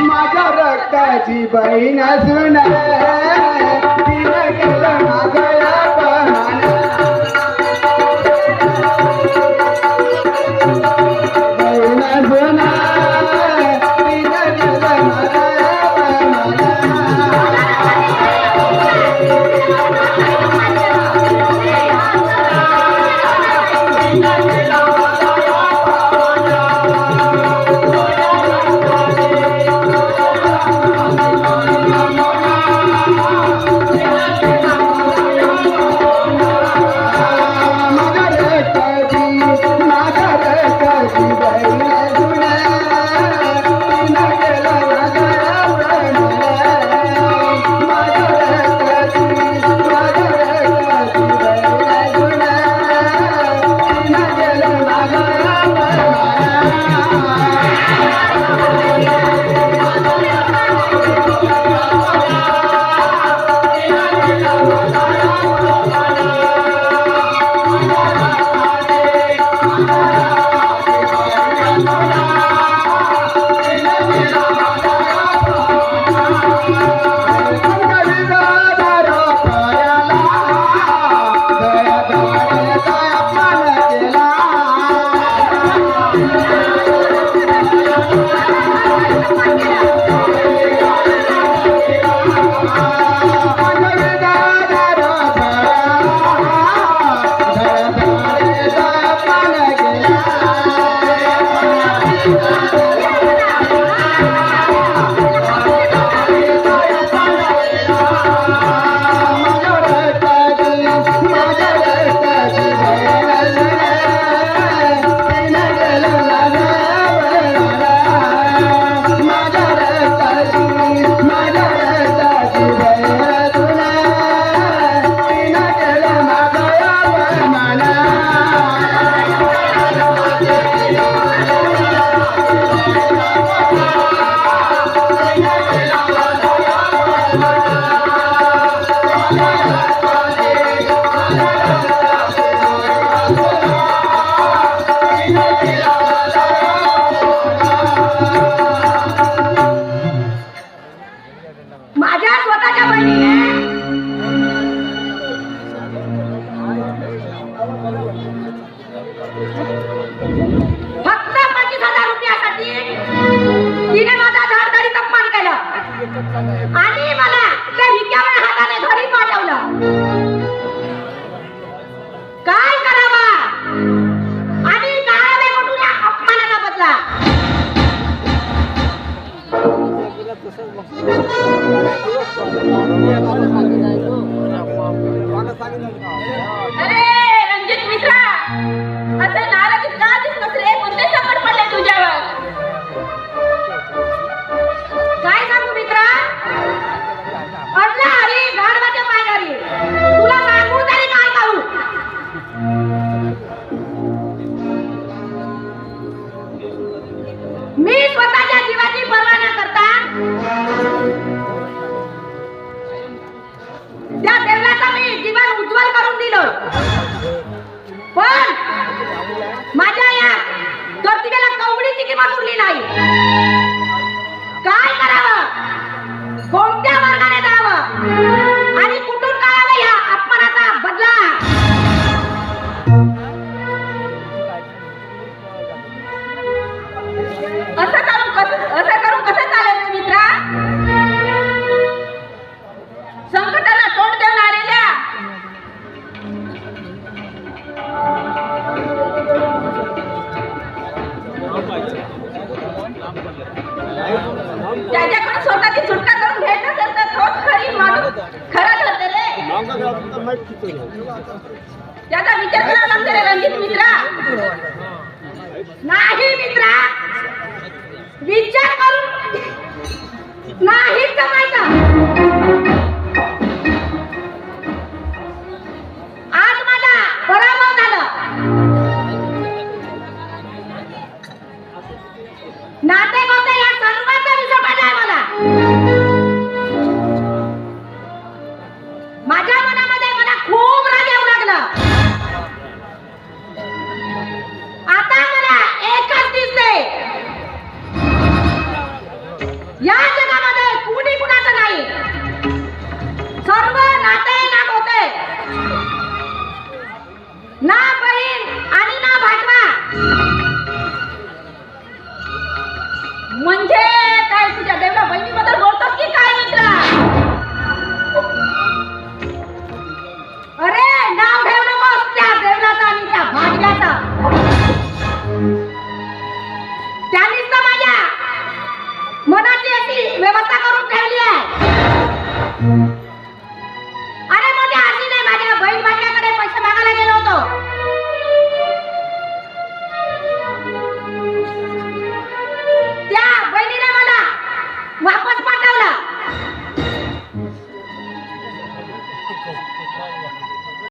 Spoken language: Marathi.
माझ्या रक्ताची बहीण सुना फक्त पंचवीस हजार रुपयासाठी तिने माझा आणि मला त्या विज्ञापन काय करावा? आणि काळावे म्हणून या ভালো থাকে না তো ভালো থাকে না प्रेमात नाही. त्याचा विचार करावा लागतो रे मित्रा. नाही मित्रा. विचार करून नाही या जगामध्ये कुणी कुणाचं नाही. सर्व नाते ना होते. ना बहीण आणि ना भाटवा. म्हणजे